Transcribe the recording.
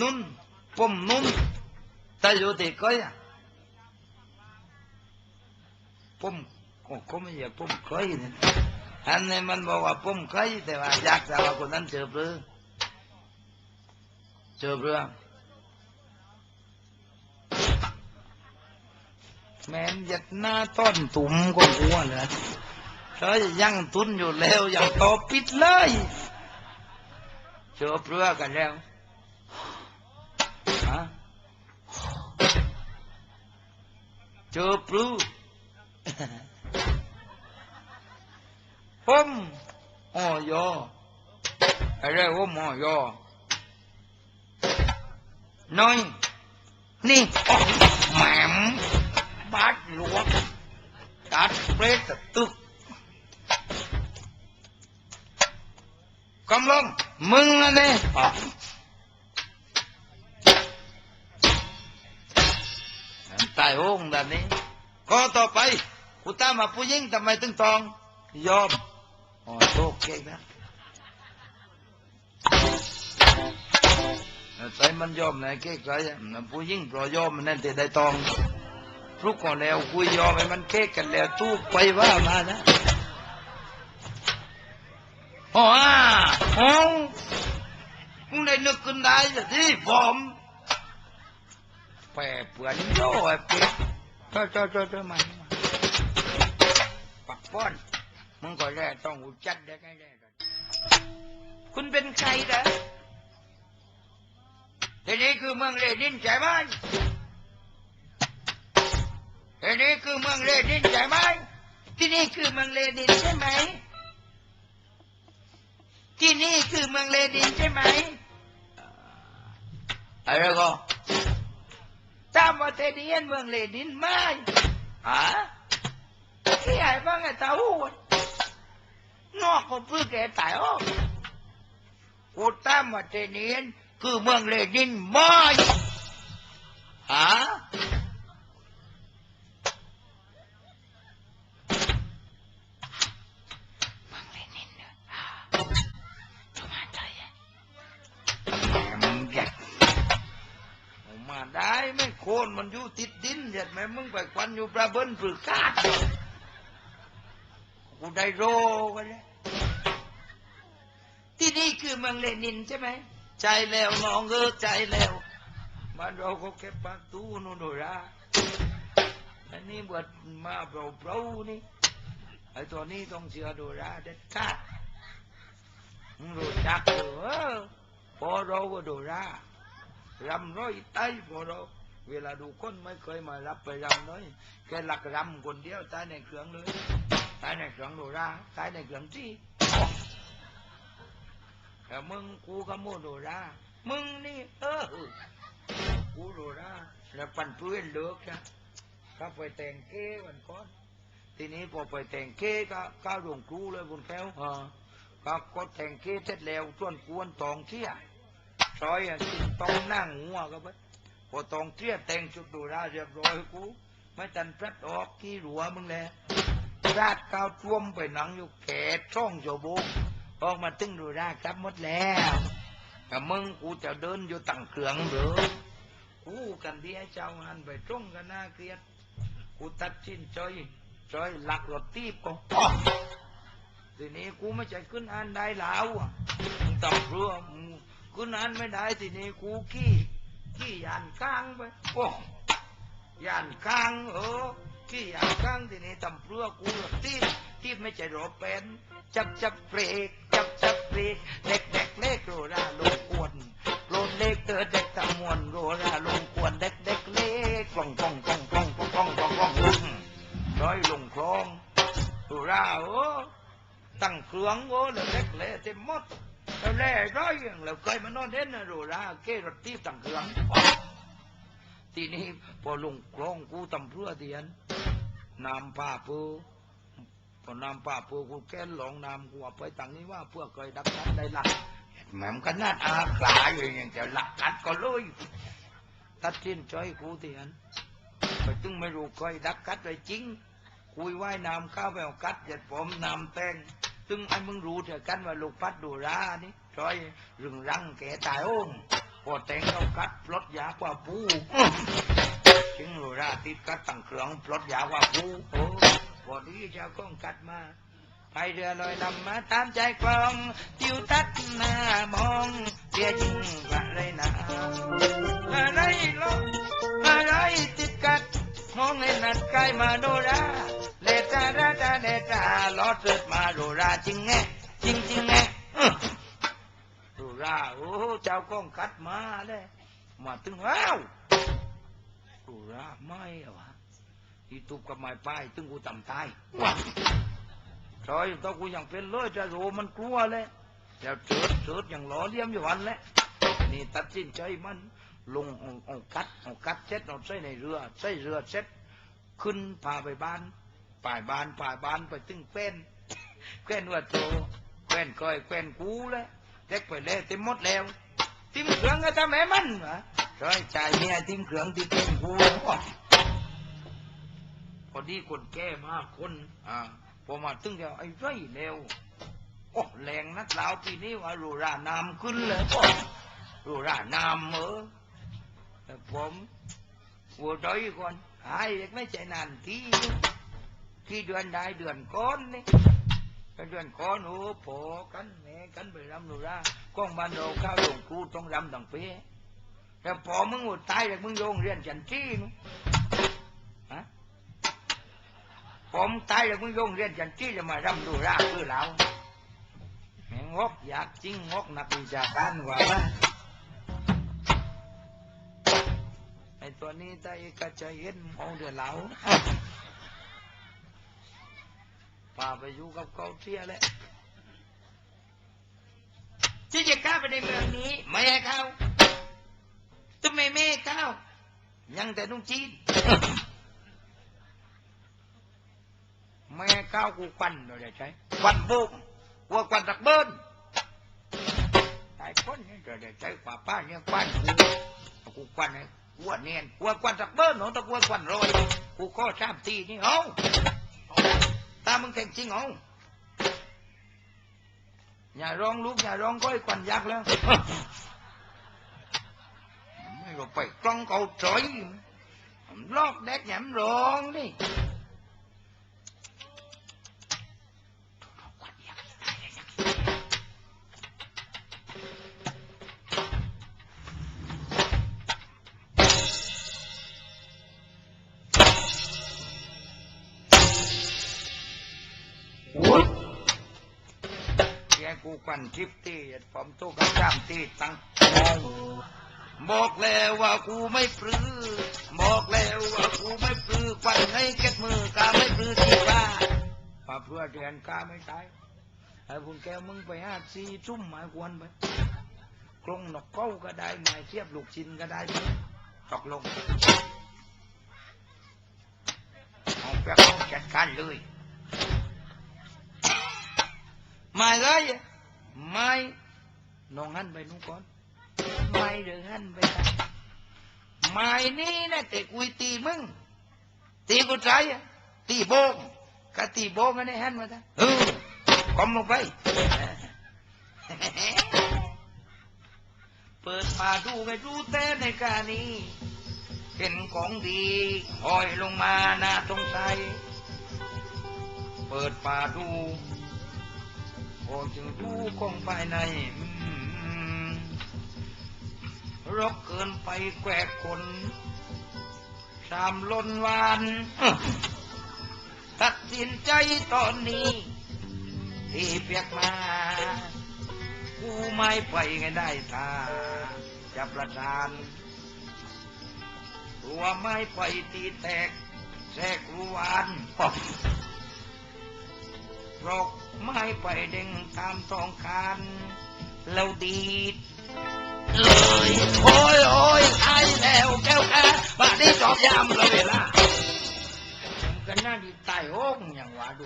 นุ่นปุ่มนุ่นแต่อยู่ที่ก้อยปุ่มก็ก็ไม่อยากปุ่มก้อยเนี่ยอันนี้มันบอกว่าปุ่มก้อยแต่ว่าอยากจะว่าคนนั้นเจอเปลือเจอเปลือแม่นยัดหน้าต้นตุ่มก็กลัวเลยเธอยังตุนอยู่แล้ว อยังตอปิดเลยเจอเปลือกันแล้ว เจอปลูผมอ๋อยออะไรผมอ๋อยอน้อยนี่แหม่มบาดหลวงตัดเปรตตึกกำลังมึงนะเนี่ยายโหงแบบนี้ก็ต่อไปกูตามมาผู้หญิงทำไมถึงตอง ยอมอ๋อโชคเก่งนะใจมันยอมไหนเก๊กไรอะผู้หญิงปล่อยยอมมันนั่นแต่ได้ตองลุกก่อนแล้วคุยยอมให้มันเก๊กกันแล้วทุกไปว่ามานะอ๋ออ๋อมึงได้นึกขึ้นได้สิที่ผม แปรเปื่อนโย่ไอ้เป็ดเจ้าเจ้าเจ้าเจ้ามันปักป้อนมึงก็แร่ต้องหูจัดได้ไงแร่คุณเป็นใครนะทีนี้คือเมืองเลดินใช่ไหมทีนี้คือเมืองเลดินใช่ไหมที่นี่คือเมืองเลดินใช่ไหม ที่นี่คือเมืองเลดินใช่ไหมอะไรก็ ตามว่าเทเดียนเมืองเลดินไม่ฮะที่ไหนบ้างไอ้ตาหูนอกคนพื้นแกตายอ้อกูตามว่าเทเดียนคือเมืองเลดินไม่ฮะ นมันอยู่ติดดินเห็นไหมมึงไปควันอยู่ประเบิ้นปรือกาดกูได้โรกันเลยที่นี่คือเมืองเลนินใช่ไหมใจแล้วน้องเออใจแล้วบ้านเราก็เก็บปากตู้นนโดราอันนี้บวชมาเปล่าเปล่าๆนี่ไอ้ตัวนี้ต้องเชื่อโดราเด็ดขาดมึงรู้จักเหรอพอเราก็โดรารำร้อยไต้พอเรา เวลาดูคนไม่เคยมารับไปรำน้อยแค่หลักรำคนเดียวตายในเครื่องเลยตายในเครื่องโดราตายในเครื่องที่แต่มึงกูขโมยโดรามึงนี่เออกูโดราแล้วปั่นเพื่อนเลิกนะก็ไปแต่งเก้วันก่อนทีนี้พอไปแต่งเก้ก็ก้าวหลวงครูเลยบนแก้วอ่าก็ก็แต่งเก้เสร็จแล้วชวนกวนตองเที่ยซอยอะกินต้องนั่งหัวก็ไป พอตองเตี้ยแต่งชุดดูราเรียบร้อยกูไม่ตันพลัดออกกี่หัวมึงแหละราดกาวท่วมไปหนังอยู่แขกช่องโยโบกออกมาตึ้งดูรากลับหมดแล้วแต่มึงกูจะเดินอยู่ตั้งเครื่องหรือกูกันที่ไอ้เจ้าหันไปตรงกันหน่าเกลียดกูตัดชิ้นจอยจอยหลักรถตีบก็อ้อทีนี้กูไม่ใช่ขึ้นอันได้แล้วอะมึงตับเรือมึงกูนานไม่ได้ทีนี้กูขี้ ขี้ยานข้างไปโอ้ยานข้างเออขี้ยานข้างทีนี้ตำเพื่อกูตีบตีบไม่ใช่รอเป็นจับจับเบรกจับจับเบรกเด็กเด็กเล็กโรราลงกวนโรนเล็กเตอเด็กตะมวนโรราลงกวนเด็กเด็กเล็กกล่องกล่องกล่องกล่องกล่องกล่องกล่องกล่องล่องร้อยลงคลองโรราโอ้ตั้งเครื่องโอ้แล้วเล็กเละเต็มหมดแล้วแร่ร้อยอย่างเราเคยมาน อนเล่นนะโรราเกรถตีต่างเครื่องทีนี้พอลงคลองกูตำเพื่อเทียนนำป้าปูพอนำป้าปูกูแก้หลงนำกูเอาไปตังนี้ว่าเพื่อเคยดักกัดได้ลักแหม่มกันนาดอาขลาอยู่อย่างจะหลักกัดก็เลยตัดชิ้นใจกูเทียนไปตึงไม่รู้เคยดักกัดเลยจริงคุยว่ายน้ำข้าวไปเอากัดเจ็ดผมน้ำแตงซึ่งไอ้มึงรู้เถอะกันว่าลูกพัดดูร้านี่ จอยรึงรังแกตายโอ้งพอแตงเขากัดปลดยากว่าปูจึงโรราติดกัดตั้งเครื่องปลดยากว่าปูโอ้พอดีเจ้าก้องกัดมาไปเรือลอยลำมาตามใจกลองติวตัดหน้ามองเดียจริงกะเลยนะอะไรลงอะไรติดกัดมองเห็นนัดใกล้มาโดราเลตาราตาเลตาลอดเกิดมาโดราจริงแงจริงจริงแงอื้อโด ราโอ้เจ้าก้องกัดมาเลยมาถึงว้าวโดราไม่อะวะที่ตุบกับไม้ป้ายตึงกูต่ำตายว้าซอยตัวกูยังเป็นเลยจะโรมันกลัวเลยแล้วเจิดเจิดอย่างหล่อเลี้ยมอยู่วันแหละนี่ตัดสินใจมันลงเอาคัดเอากัดเซ็ตเอาใส่ในเรือใส่เรือเซ็ตขึ้นพาไปบ้านป่ายบ้านป่ายบ้านไปตึงแคว้นแคว้นว่าโตแคว้นก้อยแคว้นกูแล้ว เด็กไปแล้วเต็มหมดแล้วทิมเครื่องก็ทำให้มันวะร้อยใจเมียทิมเครื่องที่เต็มกูพอดีคนแก่มากคนอ่าพอมาตึงแล้วไอ้ไรแล้วโอ้แรงนักลาวปีนี้ว่ารูรานามขึ้นเลยโอ้รูรานามเออแต่ผมหัวใจก่อนหายเด็กไม่ใจนานที่ที่เดือนได้เดือนก้อนนี่ ก็เดือนก้อนโอ้พอกันแม่กันไปรำหนูร่ากล้องบ้านเราข้าวหลวงครูต้องรำต่างเป๊ะแต่พอมึงอดตายแต่มึงโยงเรียนจันจี้มั้ฮะผมตายแต่มึงโยงเรียนจันจี้จะมารำดูร่าคือเราแม่งงกอยากจริงงกนักวิชาการกว่านะไอตัวนี้ได้ก็จะเห็นมองเดือดเหลาาไปอยู่กับเขาเที่ยแล้วที่จะก้าวไปในเมืองนี้ ไม่ให้เข้าทำไมไม่ให้เข้ายังแต่นุ่งจีน ไม่ให้เข้ากูควันเราจะใช้ควันบุกวัวควันตักเบิ้ลตายคนนี่เราจะใช้ป่าป้าเนี่ยควันกูกูควันเนี่ยกวนเนียนกวนกวนจากเบิ้ลหนูตะกวนกวนโรยกูก็ชามตีนี่เอาตามึงแข่งจริงเอาอย่าร้องลูกอย่าร้องก้อยควันยักษ์แล้ว ไม่ก็ไปกล้องเขาจอยลอกแดกแหนมร้องดิ กกูกวนคลิปตีผมตู้กับชามตีตั้งบอกแล้วว่ากูไม่ปลื้อบอกแล้วว่ากูไม่ปลื้อควันให้เก็บมือกาไม่ปลื้อที่บ้าป่าเพื่อเดือนกาไม่ตายไอ้คุณแกมึงไปห้าซีชุ่มหมายควรไปกรงนกเก้าก็ได้หมายเทียบลูกชิ้นก็ได้ไปตกลงเอาแป๊บเอาจัดการเลย ไม่เลยไม่น้องหันไปนู้นก่อนไม่เดือหันไปไม่นี่นะแต่กุยตีมึงตีกูใจอะตีโบงกะตีโบงกันได้หันมาทางเออคอมลงไปเปิดมาดูไปดูแต่ในกานี้เห็นของดีห้อยลงมาหน้าตรงใจเปิดป่าดู พอจึงดูของภายในรกเกินไปแกวกคนสามล้นวาน ตัดสินใจตอนนี้ ที่เปียกมา กูไม่ไปไงได้ท่าจะประทานตัวไม่ไปตีแตกแทรกรูวานรก ไม่ไปเด้งตามต้องการแล้วดีดเลยโอ้ยโอ้ยไอ้แล้วแก้วแค่บ้านนี้จอบยามเราเวลากันน่าดีตายโอ้งอย่างว่าดู